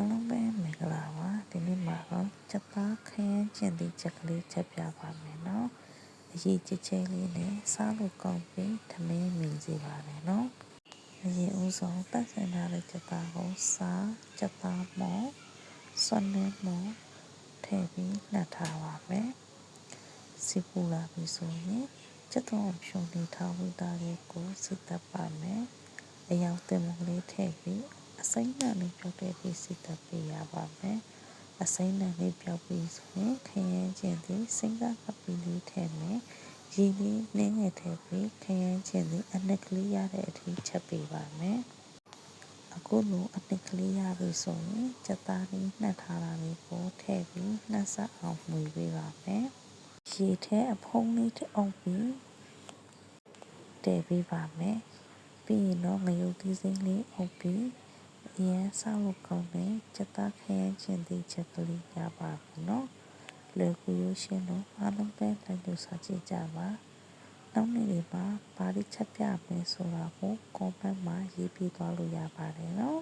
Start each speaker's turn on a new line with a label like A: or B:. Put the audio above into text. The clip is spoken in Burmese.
A: အားလုံးပဲမင်္ဂလာပါဒီနေ့မှာတော့ချက်သားခရမ်းကျင်သည့်ချက်ကလေးချက်ပြပါမယ်နော်အရေးချစ်ချင်းလေးနဲ့စားလို့ကောင်းပြီးထမင်းမြင်စေပါတယ်နော်အရင်ဦးဆုံးတတ်ဆင်ထားတဲ့ချက်သားကိုစားချက်သားမော်ဆွမ်းနေမော်ထည့်ပြီးနှက်ထားပါမယ်စီပူလာပြီဆိုရင်ချက်တော်ဖြုံနေထားဝိသားလေးကိုစစ်တပ်ပါမယ်အယောင်တင်မကလေးထည့်ပြီး အစိမ့်နဲ့လေးပြောက်တဲ့ပြီးစစ်တပ်ပေးရပါမယ်အစိမ့်နဲ့လေးပြောက်ပြီးဆိုရင်ခရမ်းကျင်သည်စိမ့်ကကပ်ပြီးလေးထည့်မယ်ရည်လေးနင်းငယ်ထည့်ပြီးခရမ်းကျင်သည်အနက်ကလေးရတဲ့အထိချက်ပေးပါမယ်အခုလိုအနက်ကလေးရပြီဆိုရင်စက်သားလေးနှက်ထားတာလေးကိုထည့်ပြီးနှက်ဆက်အောင်မှွေပေးပါမယ်ရေထဲအဖုံးလေးထည့်အောင်ပြီးတည်ပေးပါမယ်ပြီးရင်တော့ငရုတ်သီးစိမ့်လေးအုပ်ပြီး အရင်ဆောက်လို့ကောင်းတဲ့စက်သားခရမ်းကျင်သည့်ချက်ကလေးရပါပြီနော်လွယ်ကူရရှင်းလို့အားလုံးပဲလိုက်လို့စားကြည့်ကြပါနောက်နေ့တွေမှာဘာတွေချက်ပြမယ်ဆိုတာကို comment မှာရေးပြသွားလို့ရပါတယ်နော်